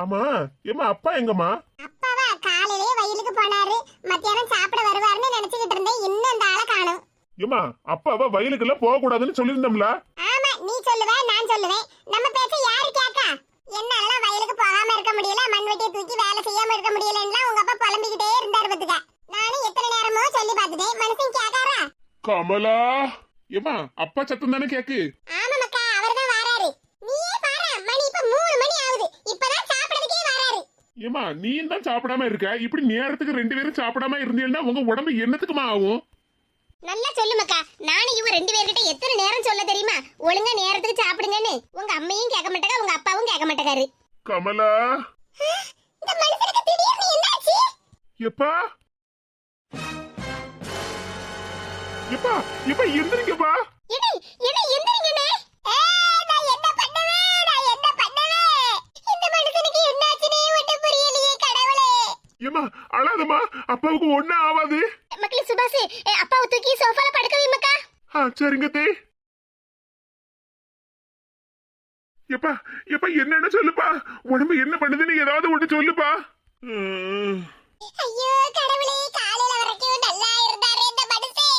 ஆமா ஏமா அப்பா எங்கம்மா? அப்பாவா காலையிலேயே வயலுக்கு போனாரு. மத்தியானம் சாப்பிட வருவாருன்னு நினைச்சுக்கிட்டு இருந்தேன். இன்னும் அந்த ஆளை காணும். ஏமா அப்பாவா வயலுக்கெல்லாம் போக கூடாதுன்னு சொல்லியிருந்தோம்ல? ஆமா நீ சொல்லுவ நான் சொல்லுவேன். நம்ம பேச்ச யாரு கேக்கா என்னால வயலுக்கு போகாம இருக்க முடியல மண்வெட்டியை தூக்கி வேலை செய்யாம இருக்க முடியலன்னா உங்க அப்பா புலம்பிக்கிட்டே இருந்தாரு பத்துக்க. நானும் எத்தனை நேரமோ சொல்லி பார்த்துட்டேன். மனுஷன் கேக்காரா கமலா ஏமா அப்பா சத்தம் தானே கேக்கு? ஏமா நீ தான் சாப்பிடாம இருக்க? இப்படி நேரத்துக்கு ரெண்டு பேரும் சாப்பிடாம இருந்தீங்கன்னா உங்க உடம்பு என்னத்துக்குமா ஆகும்? நல்லா சொல்லு மக்கா நானும் இவங்க ரெண்டு பேர்கிட்ட எத்தனை நேரம் சொல்ல தெரியுமா? ஒழுங்கா நேரத்துக்கு சாப்பிடுங்கன்னு. உங்க அம்மையும் கேட்க மாட்டாங்க உங்க அப்பாவும் கேட்க மாட்டாரு கமலா. இந்த மனுஷனுக்கு திடீர்னு என்னாச்சு? எப்பா? எப்பா எப்பா எந்திரிங்கப்பா. எடி எடி எந்திரிங்கனே ஏய் நான் என்ன பண்ணுவேன் நான் என்ன பண்ணுவேன் இந்த மனுஷனுக்கு என்னாச்சுனே ஒண்ணும் புரியலையே கடவுளே ஏமா அழாதம்மா அப்பாவுக்கு ஒண்ணும் ஆகாது மக்களே சுபாஷ் அப்பாவை தூக்கி சோஃபால படுக்க வை மக்கா ஆ சரிங்க தே. எப்பா எப்பா என்னன்னு சொல்லுப்பா. உடம்பு என்ன பண்ணுதுன்னு ஏதாவது ஒண்ணு சொல்லுப்பா. ஐயோ கடவுளே காலையில வரைக்கும் நல்லா இருந்தாரு இந்த மனுஷன்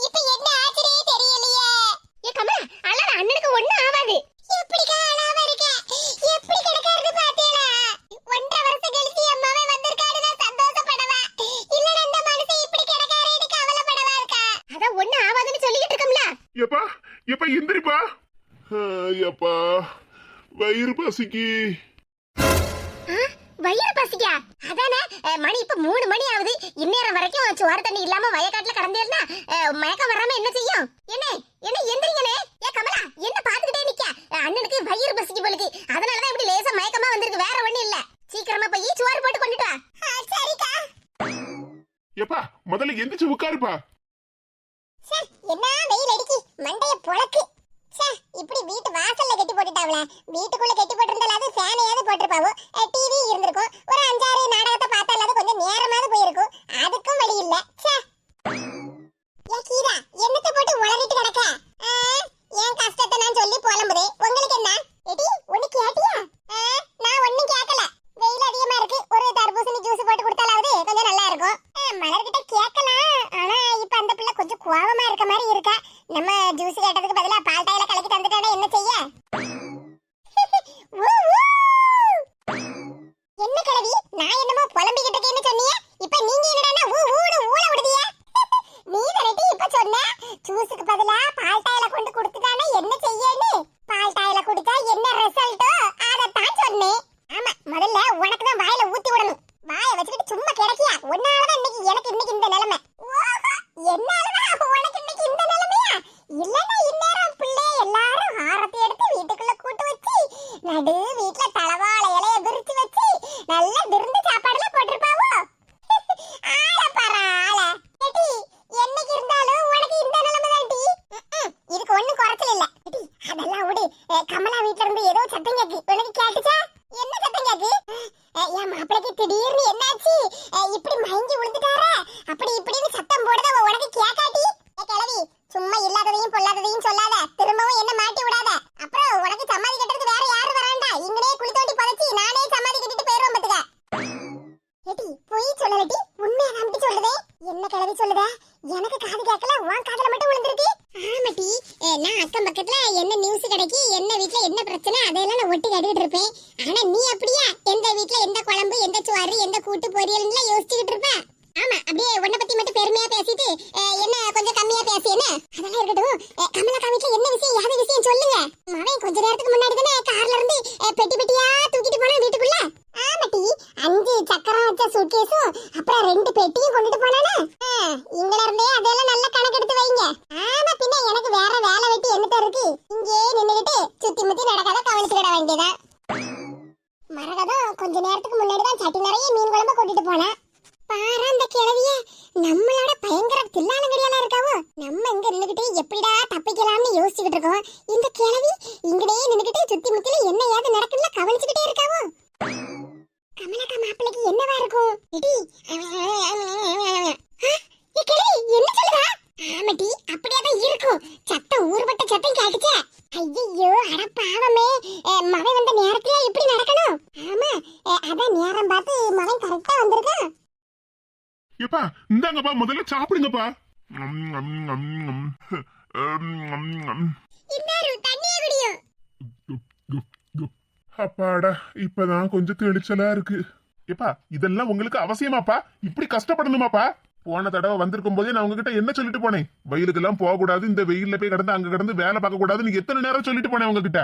இப்ப என்ன ஆச்சுனே தெரியலையே ஏ கமலா அழற அண்ணனுக்கு ஒண்ணும் ஆகாது எப்படிக்கா அழாம இருக்க எப்படி கிடக்காருன்னு பாத்தீங்களா ஒன்றரை வருஷம் கழிச்சு அம்மாவே வந்திருக்காரு நான் சந்தோஷப்படவா இல்ல இந்த மனுஷன் இப்படி கிடக்காரேன்னு கவலைப்படவா இருக்கா அதான் ஒண்ணும் ஆகாதுன்னு சொல்லிக்கிட்டு இருக்கோம்ல எப்பா எப்பா எந்திரிப்பா ஆ, எப்பா வயிறு பசிக்கு. வயிறு பசிக்கா? அதானே மணி இப்ப மூணு மணி ஆகுது. இந்நேரம் வரைக்கும் சோறு தண்ணி இல்லாம வயக்காட்டுல கடந்தேன்னா மயக்கம் வராம என்ன செய்யும்? என்ன என்ன எந்திரிங்கனே ஏ கமலா என்ன பாத்துக்கிட்டே நிக்க? அண்ணனுக்கு வயிறு பசிக்கு போலுக்கு. அதனாலதான் இப்படி லேசா மயக்கமா வந்திருக்கு. வேற ஒண்ணு இல்ல. சீக்கிரமா போய் சோறு போட்டு கொண்டுட்டு வா. சரிக்கா. எப்பா முதல்ல எந்திரிச்சு உட்காருப்பா. என்ன வெயில் அடிக்கி. மண்டைய பொளக்கு ச்சே இப்படி வீட்டு வாசல்ல கட்டி போட்டுட்டாவல. வீட்டுக்குள்ள கட்டி போட்டிருந்தாலும் ஃபேனையாவது போட்டிருப்பாவோ. டிவி இருந்திருக்கும். ஒரு அஞ்சாறு நாடகத்தை பார்த்தாலும் கொஞ்சம் நேரமாவது போயிருக்கும். அதுக்கும் வழி இல்ல. ச்சே. கீதா என்னத்தை போட்டு உளறிட்டு கிடக்க? என் கஷ்டத்தை நான் சொல்லி புலம்புதே. உங்களுக்கு என்ன? எடி ஒண்ணு கேட்டியா? நான் ஒண்ணும் கேட்கல வெயில் அதிகமா இருக்கு. ஒரு தர்பூசணி ஜூஸ் போட்டு கொடுத்தாலாவது கொஞ்சம் நல்லா இருக்கும். மலர்கிட்ட கேட்கலாம். கோவமா இருக்க மாதிரி இருக்கா. நம்ம ஜூஸ் கேட்டதுக்கு பதிலா பால் டாயில கலக்கி தந்துட்டானே என்ன செய்ய? என்ன கிழவி? நான் என்னமோ புலம்பிக்கிட்டு இருக்கேன்னு சொன்னியே? வீட்டுல வீட்ல தலவாழை இலைய விரிச்சு வச்சு நல்லா விருந்து சாப்பாடுல போட்டிருப்பாவோ ஆள பாரு ஆள ஏடி என்னைக்கு இருந்தாலும் உனக்கு இந்த நிலைமை தான்டி இதுக்கு ஒண்ணும் குறைச்சல் இல்ல ஏடி அதெல்லாம் விடு அஹ், கமலா வீட்ல இருந்து ஏதோ சத்தம் கேக்கு உனக்கு கேட்டுச்சா என்ன சத்தம் கேக்கு அஹ், என் மாப்பிளைக்கு திடீர்னு என்னாச்சு அஹ், இப்படி மயங்கி விழுந்துட்டாரா அப்படி இப்படின்னு சத்தம் போடுத அவ உனக்கு கேக்காட்டி ஏ கிழவி சும்மா இல்லாததையும் பொல்லாததையும் சொல்லாத திரும்பவும் என்ன மாட்டி விடாத அப்புறம் உனக்கு சமாதி கட்டுறது வேற யாரு வராண்டா இங்கனே குழி தோண்டி புதைச்சி நானே சமாதி கட்டிட்டு போயிருவேன் பாத்துக்க ஏடி பொய் சொல்லலடி உண்மையை நம்பி சொல்லுதே என்ன கிழவி சொல்லுத எனக்கு காது கேட்கல உன் காதுல மட்டும் விழுந்திருக்கு ஆமாட்டி நான் அக்கம் பக்கத்துல என்ன நியூஸ் கிடைக்கி என்ன வீட்ல என்ன பிரச்சனை அதையெல்லாம் நான் ஒட்டி கேட்டுக்கிட்டு இருப்பேன் ஆனா நீ அப்படியா எந்த வீட்ல எந்த குழம்பு எந்த சோறு எந்த கூட்டு பொரியல்னு யோசிச்சுக்கிட்டு இருப்ப ஆமா அப்படியே உன்னை பத்தி மட்டும் பெருமையா பேசிட்டு அஹ், என்ன கொஞ்சம் கம்மியா பேசி என்ன அதெல்லாம் இருக்கட்டும் அஹ், கமலக்கா வீட்ல என்ன விஷயம் யாது விஷயம் சொல்லுங்க மவன் கொஞ்ச நேரத்துக்கு முன்னாடி தானே கார்ல இருந்து அஹ், பெட்டி பெட்டியா தூக்கிட்டு போனா வீட்டுக்குள்ள ஆமாட்டி அஞ்சு சக்கரம் வச்ச சூட்கேஸும் அப்புறம் ரெண்டு பெட்டியும் கொண்டுட்டு போனானே அஹ், இங்கல இருந்தே அதெல்லாம் நல்ல கணக்கெடுத்து வைங்க ஆமா பின்ன எனக்கு வேற வேலை வெட்டி என்னத்த இருக்கு இங்கே நின்னுகிட்டு சுத்தி முத்தி நடக்காத கவனிச்சுக்கிட வேண்டியதா மரகதம் கொஞ்ச நேரத்துக்கு முன்னாடி தான் சட்டி நிறைய மீன் குழம்பு கூட்டிட்டு போனேன். பாரு அந்த கிழவிய நம்மளோட பயங்கர தில்லாலங்கடியெல்லாம் இருக்காவோ. நம்ம இங்க நின்னுகிட்டு எப்படிடா தப்பிக்கலாம்னு யோசிச்சுக்கிட்டு இருக்கோம். இந்த கிழவி இங்கடே நின்னுகிட்டு சுத்தி முத்தில என்ன ஏது நடக்குதுல கவனிச்சுக்கிட்டே இருக்காவோ. கமலக்கா மாப்பிள்ளைக்கு என்னவா இருக்கும்? இடி. என்ன சொல்லுதா ஆமாட்டி அப்படியே தான் இருக்கும். சத்தம் ஊர்பட்ட சத்தம் கேட்டுச்சே. ஐயோ அட பாவமே. மகன் வந்த நேரத்துல இப்படி நடக்கணும்? ஆமா அதான் நேரம் பார்த்து மகன் கரெக்டா வந்திருக்கான் எப்பா இந்தாங்கப்பா முதல்ல சாப்பிடுங்கப்பா. அப்பாடா இப்பதான் கொஞ்சம் தெளிச்சலா இருக்கு. எப்பா இதெல்லாம் உங்களுக்கு அவசியமாப்பா? இப்படி கஷ்டப்படணுமாப்பா? போன தடவை வந்திருக்கும் போதே நான் உங்ககிட்ட என்ன சொல்லிட்டு போனேன்? வயலுக்கெல்லாம் போக கூடாது இந்த வெயில்ல போய் கிடந்து அங்க கிடந்து வேலை பார்க்க கூடாதுன்னு எத்தனை நேரம் சொல்லிட்டு போனேன் உங்ககிட்ட?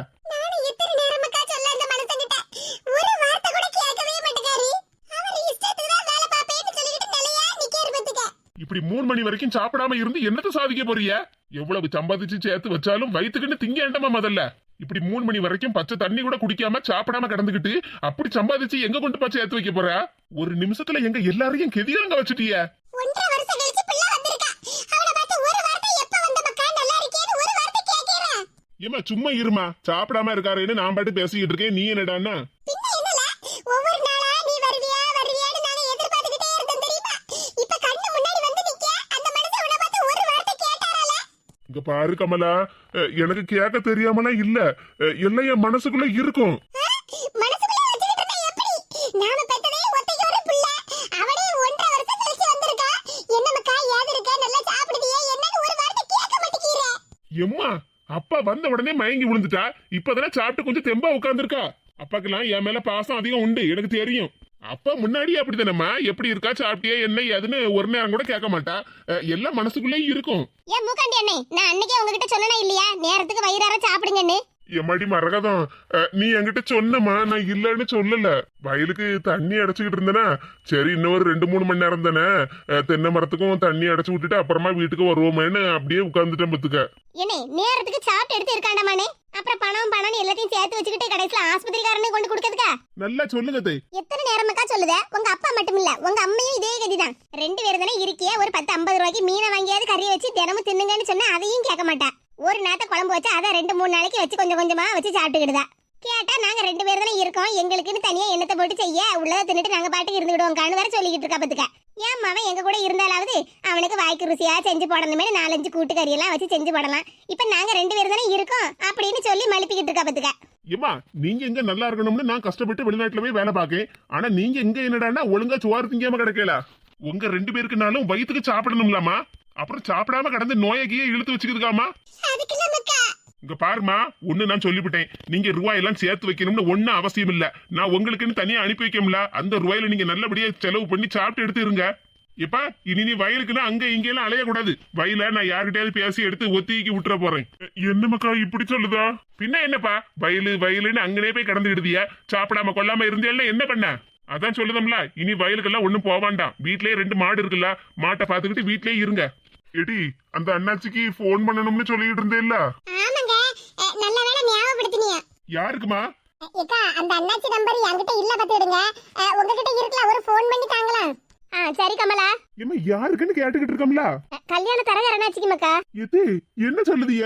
இப்படி மூணு மணி வரைக்கும் சாப்பிடாம இருந்து என்னத்த சாதிக்க போறிய எவ்வளவு சம்பாதிச்சு சேர்த்து வச்சாலும் வயிற்றுக்குன்னு திங்க வேண்டாமா முதல்ல? இப்படி மூணு மணி வரைக்கும் பச்சை தண்ணி கூட குடிக்காம சாப்பிடாம கிடந்துகிட்டு அப்படி சம்பாதிச்சு எங்க கொண்டு போய் சேர்த்து வைக்க போற? ஒரு நிமிஷத்துல எங்க எல்லாரையும் கெதியாங்க வச்சுட்டிய. ஏமா சும்மா இருமா. சாப்பிடாம இருக்காருன்னு நான் பாட்டு பேசிக்கிட்டு இருக்கேன். நீ என்னடான்னா? இங்க பாரு கமலா. எனக்கு கேட்க தெரியாமலாம் இல்ல. எல்லாம் என் மனசுக்குள்ள இருக்கும். எம்மா அப்பா வந்த உடனே மயங்கி விழுந்துட்டா. இப்பதானே சாப்பிட்டு கொஞ்சம் தெம்பா உட்காந்துருக்கா அப்பாக்கெல்லாம் என் மேல பாசம் அதிகம் உண்டு எனக்கு தெரியும். அப்பா முன்னாடியே அப்படிதானம்மா? எப்படி இருக்கா? சாப்பிட்டியா? என்ன? ஏதுன்னு ஒரு நேரம் கூட கேட்க மாட்டா. எல்லாம் மனசுக்குள்ளேயும் இருக்கும். ஏன் மூக்காண்டி அண்ணே நான் அன்னைக்கே உங்ககிட்ட சொன்னனா இல்லையா? நேரத்துக்கு வயிறார சாப்பிடுங்கன்னு. எம்மாடி மரகதம் நீ என்கிட்ட சொன்னமா நான் இல்லைன்னு சொல்லல. வயலுக்கு தண்ணி அடைச்சுக்கிட்டு இருந்தேனா. சரி இன்னொரு ரெண்டு மூணு மணி நேரம் தானே. தென்னை மரத்துக்கும் தண்ணி அடைச்சு விட்டுட்டு அப்புறமா வீட்டுக்கு வருவோமேன்னு அப்படியே உட்காந்துட்டேன் பத்துக்க. என்னே நேரத்துக்கு சாப்பிட்டு எடுத்து இருக்காண்டாமானே? அப்புறம் பணம் பணம்னு எல்லாத்தையும் சேர்த்து வச்சுக்கிட்டு கடைசியில ஆஸ்பத்திரிக்காரனே கொண்டு கொடுக்கறதுக்கா? நல்லா சொல்லுங்க தே. எத்தனை நேரமாக்கா சொல்லுத? உங்க அப்பா மட்டும் இல்ல உங்க அம்மையும் இதே கதிதான். ரெண்டு பேரும் தானே இருக்கிய ஒரு பத்து ஐம்பது ரூபாய்க்கு மீனை வாங்கியாவது கறி வச்சு தினமும் தின்னுங்கன்னு சொன்னா அதையும் கேட்க மாட்டா. ஒரு நேரத்தை குழம்பு வச்சு அதை ரெண்டு மூணு நாளைக்கு வச்சு கொஞ்சம் கொஞ்சமா வச்சு சாப்பிட்டுக்கிடுதா. கேட்டா நாங்க ரெண்டு பேர் தானே இருக்கோம். எங்களுக்குன்னு தனியா எண்ணத்தை போட்டு செய்ய? உள்ளதை தின்னுட்டு நாங்க பாட்டுக்கு இருந்துக்கிடுவோம் கண்ணு வேற சொல்லிக்கிட்டு இருக்கா பத்துக்க. ஏன் மவன் எங்க கூட இருந்தாலாவது அவனுக்கு வாய்க்கு ருசியா செஞ்சு போடணுமே நாலஞ்சு கூட்டு எல்லாம் வச்சு செஞ்சு போடலாம். இப்ப நாங்க ரெண்டு பேர் தானே இருக்கோம். அப்படின்னு சொல்லி மழுப்பிக்கிட்டு இருக்கா பத்துக்க. ஏமா நீங்க எங்க நல்லா இருக்கணும்னு நான் கஷ்டப்பட்டு வெளிநாட்டுல போய் வேலை பார்க்கேன். ஆனா நீங்க எங்க என்னடான்னா ஒழுங்கா சுவாறு திங்காம கிடைக்கல? உங்க ரெண்டு பேருக்குனாலும் வயிற்றுக்கு சாப்பிடணும்லாமா அப்புறம் சாப்பிடாம கடந்து நோயகியே இழுத்து நமக்கா இங்க பாருமா ஒண்ணு நான் சொல்லிவிட்டேன். நீங்க ரூபாய் எல்லாம் சேர்த்து வைக்கணும்னு ஒண்ணு அவசியம் இல்ல. நான் உங்களுக்குன்னு தனியா அனுப்பி வைக்கல அந்த ரூபாயில நீங்க நல்லபடியா செலவு பண்ணி சாப்பிட்டு எடுத்து இருங்க. இப்ப இனி நீ வயலுக்குன்னா அங்க இங்க எல்லாம் அலையக்கூடாது. வயல நான் யார்கிட்டயாவது பேசி எடுத்து ஒத்திக்கி விட்டுற போறேன். என்ன மக்கா இப்படி சொல்லுதா? பின்ன என்னப்பா வயலு வயலுன்னு அங்கனே போய் கடந்துடுதிய சாப்பிடாம கொள்ளாம இருந்தியல்ல என்ன பண்ண? அதான் சொல்லுதம்ல இனி வயலுக்கெல்லாம் ஒண்ணும் போவாண்டாம் வீட்லயே ரெண்டு மாடு இருக்குல்ல மாட்டை பாத்துக்கிட்டு வீட்லயே இருங்க. எடி அந்த அண்ணாச்சிக்கு ஃபோன் பண்ணணும்னு சொல்லிட்டு இருந்தேல்ல? ஆமாங்க. நல்ல வேளை ஞாபகப்படுத்தினிய? யாருக்குமா? ஏக்கா அந்த அண்ணாச்சி நம்பர் என்கிட்ட இல்ல பாத்துடுங்க உங்ககிட்ட இருக்கலாம் ஒரு ஃபோன் பண்ணி தாங்களா ஆ சரி கமலா. ஏமா யாருக்குன்னு கேட்டுக்கிட்டு இருக்கோம்ல? கல்யாண தரக அண்ணாச்சிக்கு மக்கா எது என்ன சொல்லுதிய?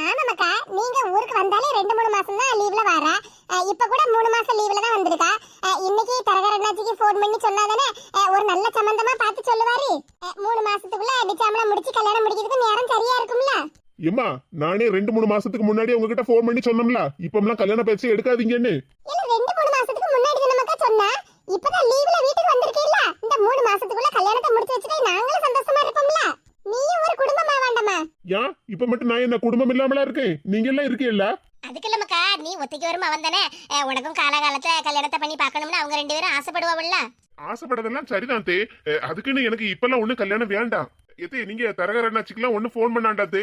ஆமா மக்கா நீங்க ஊருக்கு வந்தாலே ரெண்டு மூணு மாசம் தான் லீவ்ல வர? இப்ப கூட மூணு மாசம் லீவ்ல தான் வந்திருக்கா? இன்னைக்கு தரகர் அண்ணாச்சிக்கு ஃபோன் பண்ணி சொன்னாதானே? ஒரு நல்ல சம்பந்தமா பார்த்து சொல்லுவாரு. மூணு மாசத்துக்குள்ள நிச்சயமா முடிச்சு கல்யாணம் முடிக்கிறதுக்கு நேரம் சரியா இருக்கும்ல? ஏமா நானே ரெண்டு மூணு மாசத்துக்கு முன்னாடி உங்ககிட்ட ஃபோன் பண்ணி சொன்னோம்ல. இப்பம்லாம் கல்யாண பேச்சு எடுக்காதீங்கன்னு. இல்ல ரெண்டு மூணு மாசத்துக்கு முன்னாடி நமக்கா சொன்னா? இப்பதான் லீவ்ல வீட்டுக்கு வந்திருக்கீல்ல. இந்த மூணு மாசத்துக்குள்ள கல்யாணத்தை முடிச்சு வச்சுட்டு நாங்களும் சந்தோஷமா இருப்போம்ல. நீயும் ஒரு குடும்பமா வேண்டாமா ஏன் இப்ப மட்டும் நான் என்ன குடும்பம் இல்லாமலா இருக்கேன்? நீங்க எல்லாம் இருக்கீல்ல அதுக்கு இல்லமக்கா நீ ஒத்தைக்கு வரும் அவன் தானே உனக்கும் காலகாலத்துல கல்யாணத்தை பண்ணி பார்க்கணும்னு அவங்க ரெண்டு பேரும் ஆசைப்படுவாங்கல்ல ஆசைப்படதெல்லாம் சரிதான் தே. அதுக்குன்னு எனக்கு இப்பெல்லாம் ஒண்ணும் கல்யாணம் வேண்டாம். எதே நீங்க தரகர் அண்ணாச்சிக்கெல்லாம் ஒண்ணு ஃபோன் பண்ணாண்டாத்தே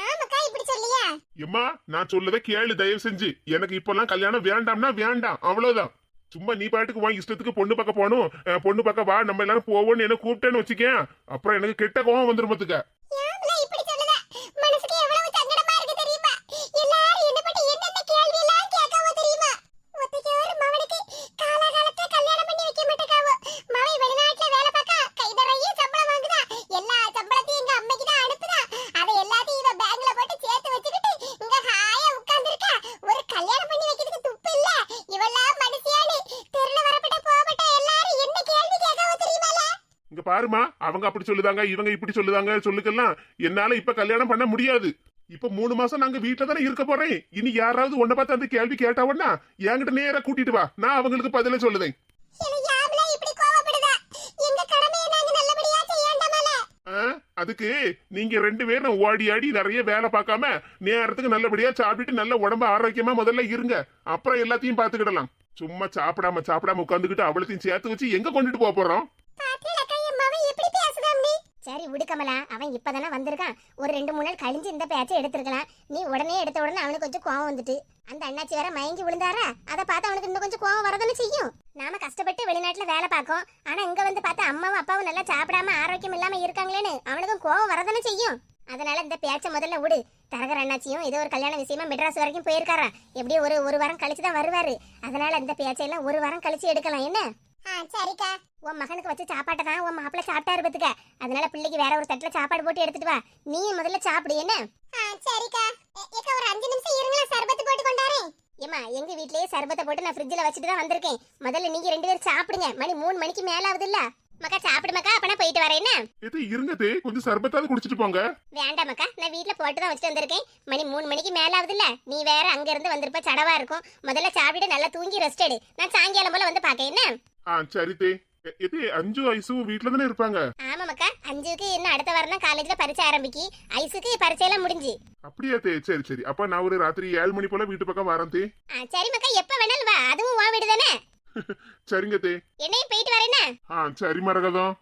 ஏமக்கா இப்படி சொல்லியா? எம்மா நான் சொல்லத கேளு தயவு செஞ்சு. எனக்கு இப்பெல்லாம் கல்யாணம் வேண்டாம்னா வேண்டாம். அவ்வளவுதான். சும்மா நீ பாட்டுக்கு வா இஷ்டத்துக்கு பொண்ணு பார்க்க போகணும். பொண்ணு பார்க்க வா நம்ம எல்லாரும் போவோம்னு என்ன கூப்பிட்டேன்னு வச்சுக்கேன். அப்புறம் எனக்கு கெட்ட கோவம் வந்துரும்பத்துக்கு பாருமா அவங்க அப்படி சொல்லுதாங்க இவங்க இப்படி சொல்லுதாங்க சொல்லுக்கெல்லாம் என்னால இப்ப கல்யாணம் பண்ண முடியாது. இப்ப மூணு மாசம் நாங்க வீட்டுல தானே இருக்க போறேன். இனி யாராவது உன்னை பார்த்து அந்த கேள்வி கேட்டாவன்னா என்கிட்ட நேரா கூட்டிட்டு வா. நான் அவங்களுக்கு பதில சொல்லுதேன். அதுக்கு நீங்க ரெண்டு பேரும் ஓடி ஆடி நிறைய வேலை பார்க்காம நேரத்துக்கு நல்லபடியா சாப்பிட்டுட்டு நல்ல உடம்ப ஆரோக்கியமா முதல்ல இருங்க. அப்புறம் எல்லாத்தையும் பாத்துக்கிடலாம் சும்மா சாப்பிடாம சாப்பிடாம உட்காந்துக்கிட்டு அவளத்தையும் சேர்த்து வச்சு எங்க கொண்டுட்டு போக போறோம்? அம்மாவை எப்படி பேசுதாம்டி சரி விடு கமலா. அவன் இப்பதானே வந்திருக்கான். ஒரு ரெண்டு மூணு நாள் கழிஞ்சு இந்த பேச்சை எடுத்திருக்கலாம். நீ உடனே எடுத்த உடனே அவனுக்கு கொஞ்சம் கோவம் வந்துட்டு. அந்த அண்ணாச்சி வேற மயங்கி விழுந்தாரா? அதை பார்த்து அவனுக்கு இன்னும் கொஞ்சம் கோவம் வரதானே செய்யும்? நாம கஷ்டப்பட்டு வெளிநாட்டுல வேலை பார்க்கோம். ஆனா இங்க வந்து பார்த்தா அம்மாவும் அப்பாவும் நல்லா சாப்பிடாம ஆரோக்கியம் இல்லாம இருக்காங்களேன்னு அவனுக்கும் கோவம் வரதானே செய்யும். அதனால இந்த பேச்சை முதல்ல விடு. தரகர் அண்ணாச்சியும் ஏதோ ஒரு கல்யாண விஷயமா மெட்ராஸ் வரைக்கும் போயிருக்காரா எப்படியும் ஒரு ஒரு வாரம் கழிச்சு தான் வருவாரு. அதனால இந்த பேச்சையெல்லாம் ஒரு வாரம் கழிச்சு எடுக்கலாம். என்ன? சரிக்கா. உன் மகனுக்கு வச்ச சாப்பாட்டை தான் உன் மாப்பிள்ள சாப்பிட்டாரு பத்துக்க. அதனால பிள்ளைக்கு வேற ஒரு தட்டுல சாப்பாடு போட்டு எடுத்துட்டு வா. நீ முதல்ல சாப்பிடு என்ன? சரிக்கா. ஏக்கா ஒரு அஞ்சு நிமிஷம் இருங்களா சர்பத்து போட்டு கொண்டாரேன் ஏமா எங்க வீட்லயே சர்பத்தை போட்டு நான் ஃப்ரிட்ஜ்ல வச்சுட்டு தான் வந்திருக்கேன். முதல்ல நீங்க ரெண்டு பேரும் சாப்பிடுங்க. மணி மூணு மணிக்கு மேல ஆகுது இல்ல மக்கா சாப்பிடு மக்கா அப்ப நான் போயிட்டு வரேன் என்ன? இது இருங்க தே கொஞ்சம் சர்பத்தாவது குடிச்சிட்டு போங்க. வேண்டாம் மக்கா நான் வீட்ல போட்டு தான் வச்சுட்டு வந்திருக்கேன். மணி மூணு மணிக்கு மேல ஆகுது இல்ல நீ வேற அங்க இருந்து வந்திருப்ப சடவா இருக்கும். முதல்ல சாப்பிட்டு நல்லா தூங்கி ரெஸ்ட் எடு. நான் சாயங்காலம் போல வந்து பாக்கேன் என்ன? ஆ சரி தே. இது அஞ்சு ஐசும் வீட்டுல தானே இருப்பாங்க? ஆமா மக்கா அஞ்சுக்கு இன்னும் அடுத்த வாரம் தான் காலேஜ்ல பரீட்சை ஆரம்பிக்கி. ஐஸுக்கு பரீட்சையெல்லாம் முடிஞ்சு. அப்படியா தே சரி சரி. அப்ப நான் ஒரு ராத்திரி ஏழு மணி போல வீட்டு பக்கம் வரேன் தே. சரி மக்கா எப்ப வேணாலும் வா. அதுவும் உன் வீடு தானே? சரிங்க தே. என்னையும் போயிட்டு வரேன்னா ஆ சரி மரகதம்.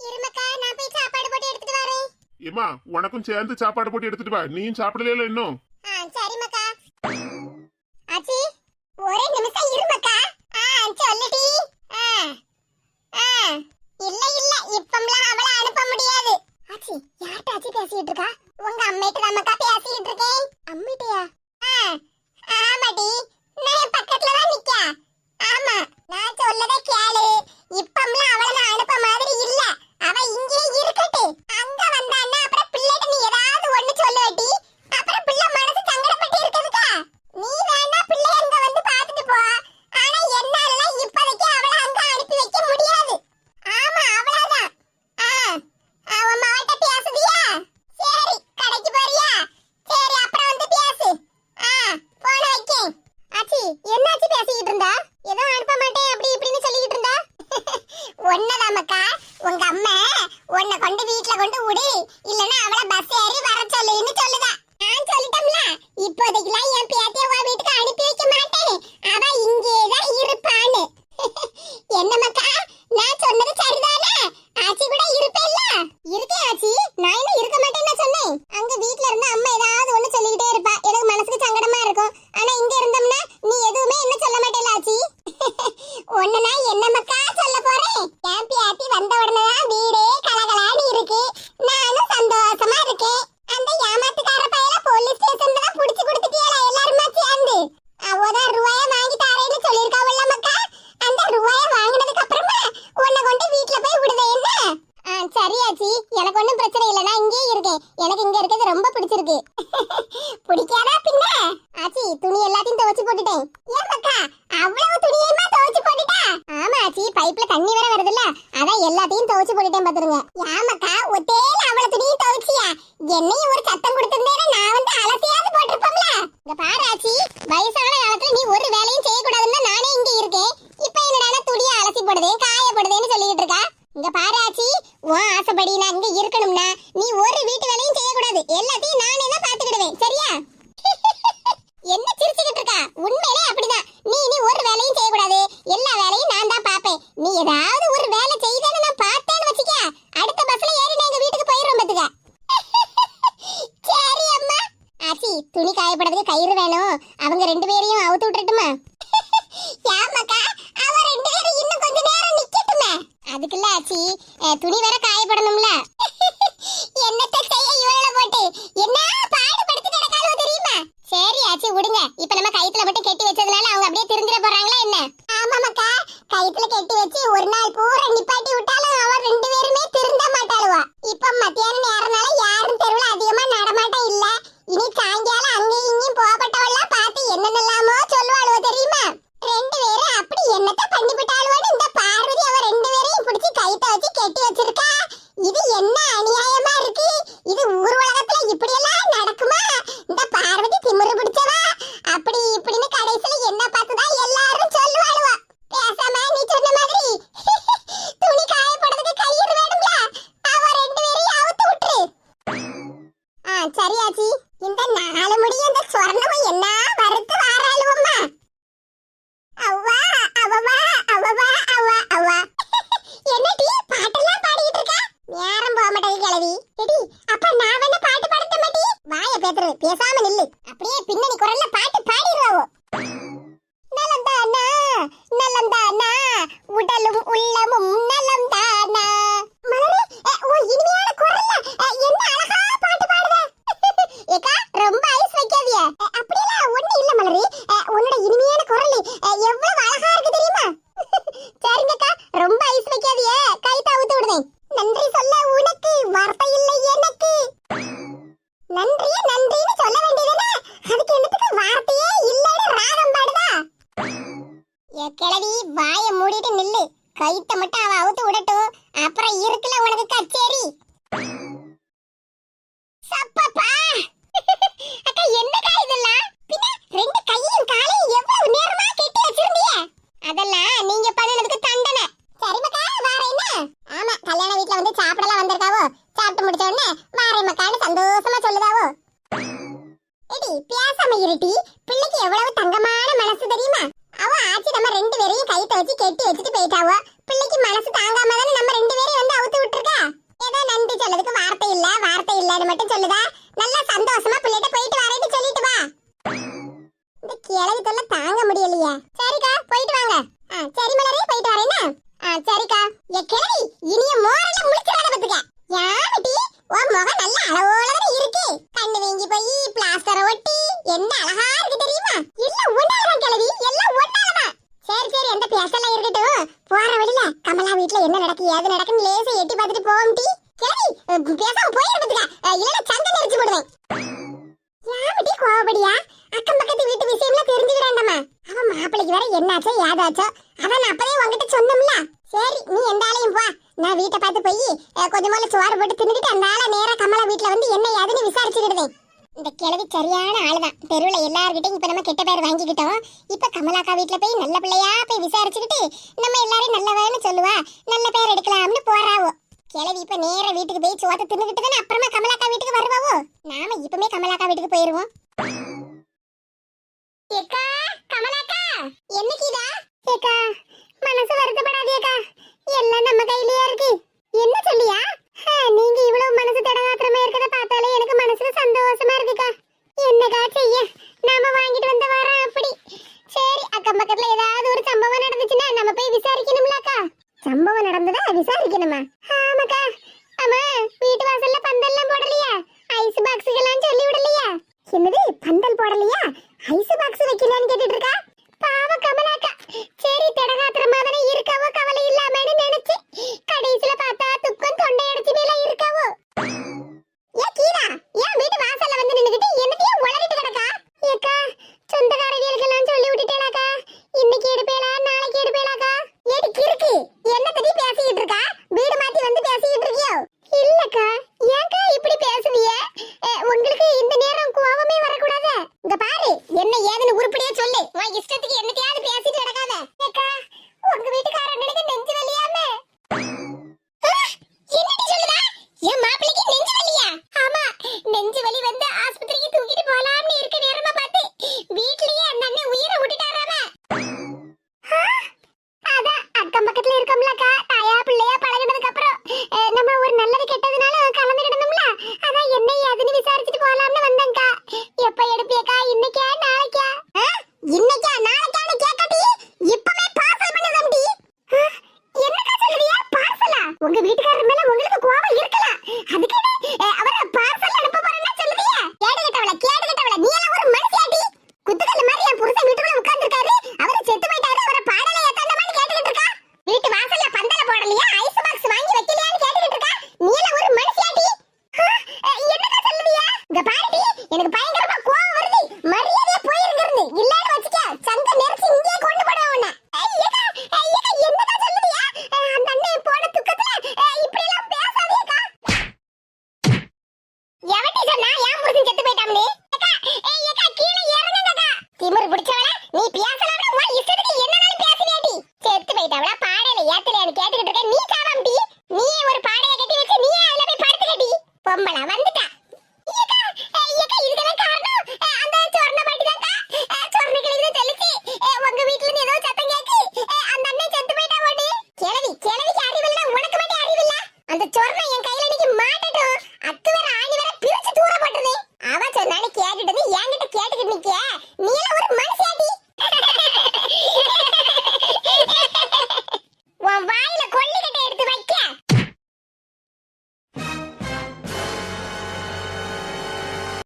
இருமக்கா நான் போய் சாப்பாடு போட்டு எடுத்துட்டு வரேன். ஏமா உனக்கும் சேர்ந்து சாப்பாடு போட்டு எடுத்துட்டு வா. நீயும் சாப்பிடல இன்னும்? ஆ சரி மக்கா ஆச்சி ஒரே நிமிஷம் இருமக்கா. ஆ சொல்லுடி. ஆ ஆ. இல்ல இல்ல இப்பம்லாம் அவள அனுப்ப முடியாது. ஆச்சி யார்ட்ட ஆச்சி பேசிட்டு இருக்கா? உங்க அம்மைட்ட நமக்கா பேசிட்டு இருக்கேன். அம்மிட்டயா ஆ ஆமாடி. நான் பக்கத்துல தான் நிக்க ஆமா. நான் சொல்லத கேளு. இப்பம்லாம் அவள நான் அனுப்ப மாதிரி இல்ல. அவ இங்கே இருக்கட்டு அங்க வந்தான்னா அப்புறம் பிள்ளைகிட்ட நீ ஏதாவது ஒண்ணு சொல்லுவட்டி அப்புறம் பிள்ளை மனசு சங்கடப்பட்டு இருக்குதுக்கா நீ வேணா பிள்ளை அங்க வந்து பாத்துட்டு போ ஆனா என்னால இப்போதைக்கு அவளை அங்க அனுப்பி வைக்க முடியாது ஆமா அவ்வளவுதான் ஆ அவன் மாவட்ட பேசுதியா சரி கடைக்கு போறியா சரி அப்புறம் வந்து பேசு ஆ போன வைக்கேன் ஆச்சி என்னாச்சு பேசிக்கிட்டு இருந்தா ஏதோ அனுப்ப மாட்டேன் அப்படி இப்படின்னு சொல்லிக்கிட்டு இருந்தா ஒன்னதாமக்கா உங்க அம்மா உன்னை கொண்டு வீட்ல கொண்டு விடு இல்லனா அவள பஸ் ஏறி வர சொல்லுன்னு சொல்லுதா நான் சொல்லிட்டோம்ல இப்போதைக்குலாம் என் பேத்திய உன் வீட்டுக்கு அனுப்பி வைக்க மாட்டேன் அவ இங்கே தான் இருப்பான்னு என்னமக்கா நான் சொன்னது சரிதானே ஆச்சி கூட இருப்பேல்ல இருக்கேன் ஆச்சி நான் என்ன இருக்க மாட்டேன்னு சொன்னேன் அங்க வீட்ல இருந்து அம்மா ஏதாவது ஒண்ணு சொல்லிக்கிட்டே இருப்பா எனக்கு மனசுக்கு சங்கடமா இருக்கும் ஆனா இங்க இருந்தோம்னா நீ எதுவுமே என்ன சொல்ல மாட்டேல ஆச்சி ஒண்ணுனா என்னமக்கா சொல்ல போறேன் என் பியாத்தி வந்த உடனே தான் வீடே கலகலான்னு இருக்கு நானும் சந்தோஷமா இருக்கேன் அந்த ஏமாத்துக்கார பையல போலீஸ் ஸ்டேஷன்ல தான் புடிச்சு கொடுத்துட்டியல எல்லாருமே சேர்ந்து அவதான் ரூபாய வாங்கி தாரேன்னு சொல்லிருக்காவல்ல மக்கா அந்த ரூபாய வாங்கினதுக்கு அப்புறமா உன்னை கொண்டு வீட்ல போய் விடுவேன் என்ன ஆ சரியாச்சி எனக்கு ஒண்ணும் பிரச்சனை இல்ல நான் இங்கேயே இருக்கேன் எனக்கு இங்க இருக்கிறது ரொம்ப பிடிச்சிருக்கு பிடிக்காதா பின்ன ஆச்சி துணி எல்லாத்தையும் துவைச்சு போட்டுட்டேன் ஏன் மக்கா அவ்வளவு துணியையுமா துவைச்சு போட்டுட்டா ஆமா ஆச்சி பைப்ல தண்ணி வேற வருதுல்ல அதான் எல்லாத்தையும் துவைச்சு போட்டுட்டேன் பாத்துருங்க. ஏமாக்கா ஒத்தேல அவ்வளவு துணியும் துவைச்சியா? என்னையும் ஒரு சத்தம் கொடுத்திருந்தேன்னு நான் வந்து அலசியாவது போட்டிருப்போம்ல இங்க பாரு ஆச்சி வயசான காலத்துல நீ ஒரு வேலையும் செய்யக்கூடாதுன்னு நானே இங்க இருக்கேன் இப்ப என்னடா துணியை அலசி போடுதே காயப்படுதேன்னு சொல்லிட்டு இருக்கா இங்க பாரு ஆச்சி உன் ஆசைப்படி நான் இங்க இருக்கணும்னா நீ ஒரு வீட்டு வேலையும் செய்யக்கூடாது எல்லாத்தையும் நானே தான் பாத்துக்கிடுவேன் சரியா என்ன சிரிச்சுக்கிட்டு இருக்கா உண்மையிலே அப்படிதான் நீ நீ ஒரு வேலையும் செய்யக்கூடாது எல்லா வேலையும் நான் தான் பாப்பேன் நீ ஏதாவது ஒரு வேலை செய்தேன்னு நான் பார்த்தேன்னு வச்சுக்க அடுத்த பஸ்ல ஏறி நான் எங்க வீட்டுக்கு போயிடுறோம் பாத்துக்க சரி அம்மா ஆச்சி துணி காயப்படுறதுக்கு கயிறு வேணும் அவங்க ரெண்டு பேரையும் அவுத்து விட்டுட்டுமா ஏமாக்கா அவ ரெண்டு பேரும் இன்னும் கொஞ்ச நேரம் நிக்கட்டுமே. அதுக்குள்ள ஆச்சி துணி வேற காயப்படணும்ல. என்னத்த செய்ய இவள போட்டு? என்ன பாடுபடுத்தி கிடக்காலோ தெரியுமா? சரி ஆச்சி விடுங்க. இப்ப நம்ம கயித்துல மட்டும் கெட்டி வச்சதுனால அவங்க அப்படியே திருந்திர போறாங்களா என்ன? ஆமாமாக்கா கயித்துல கெட்டி வச்சு ஒரு நாள் பூரா நிப்பாட்டி விட்டாலும் அவ ரெண்டு பேருமே திருந்த மாட்டாளுவா. இப்ப மத்தியான நேரம்னால யாரும் தெருவுல அதிகமா நடமாட்டம் இல்ல. இனி சாயங்காலம் என்னென்னலாமோ la দেখে ஆளுதான். தெருவுல எல்லார்கிட்டையும் இப்ப நம்ம கெட்ட பேர் வாங்கிக்கிட்டோம். இப்போ கமலாக்கா வீட்டுல போய் நல்ல பிள்ளையா போய் விசாரிச்சுக்கிட்டு நம்ம எல்லாரும் நல்லவன்னு சொல்லுவா. நல்ல பேர் எடுக்கலாம்னு போறாவோ. கிழவி இப்போ நேர வீட்டுக்கு போய் சோத்த தின்னுகிட்டு தானே அப்புறமா கமலாக்கா வீட்டுக்கு வருவாவோ? நாம இப்பவுமே கமலாக்கா வீட்டுக்கு போயிருவோம். ஏக்கா கமலாக்கா என்னைக்குதா ஏக்கா மனசு வருத்தப்படாதேக்கா எல்லாம் நம்ம கையிலயே இருக்கு. என்ன சொல்லியா? நீங்க இவ்வளவு மனசு தடகாத்திரமா இருக்கிறத பார்த்தாலே எனக்கு மனசுக்கு சந்தோஷமா இருக்குக்கா. என்னக்கா செய்ய? நாம வாங்கிட்டு வந்த வாரம் அப்படி. சரி அக்கம் பக்கத்துல ஏதாவது ஒரு சம்பவம் நடந்துச்சுன்னா நம்ம போய் விசாரிக்கணும்லக்கா. சம்பவம் நடந்ததா? விசாரிக்கணுமா? ஆமாக்கா. ஆமா வீட்டு வாசல்ல பந்தல்லாம் போடலையா? ஐஸ் பாக்ஸுகள்லாம் சொல்லி விடலையா? என்னது பந்தல் போடலையா? ஐஸ் பாக்ஸ் வைக்கலான்னு கேட்டுட்டு இருக்கா பாவ பார்த்தா துக்கம் தொண்டை அடைச்சு மேல இருக்காவோ. ஏ கீரா வந்து நின்னுகிட்டு என்னத்தையே உளறிட்டு கிடக்கா? ஏக்கா சொந்தக்காரவியலுக்கெல்லாம் சொல்லி விட்டுட்டேனாக்கா. இன்னைக்கு எடுப்பேலா நாளைக்கு எடுப்பேலாக்கா ஏடி கிறுக்கு என்ன பத்தி பேசிக்கிட்டு இருக்கா? வீடு மாத்தி வந்து பேசிக்கிட்டு இருக்கியோ? இல்லக்கா ஏக்கா இப்படி பேசுவிய உங்களுக்கு இந்த நேரம் கோவமே வரக்கூடாது.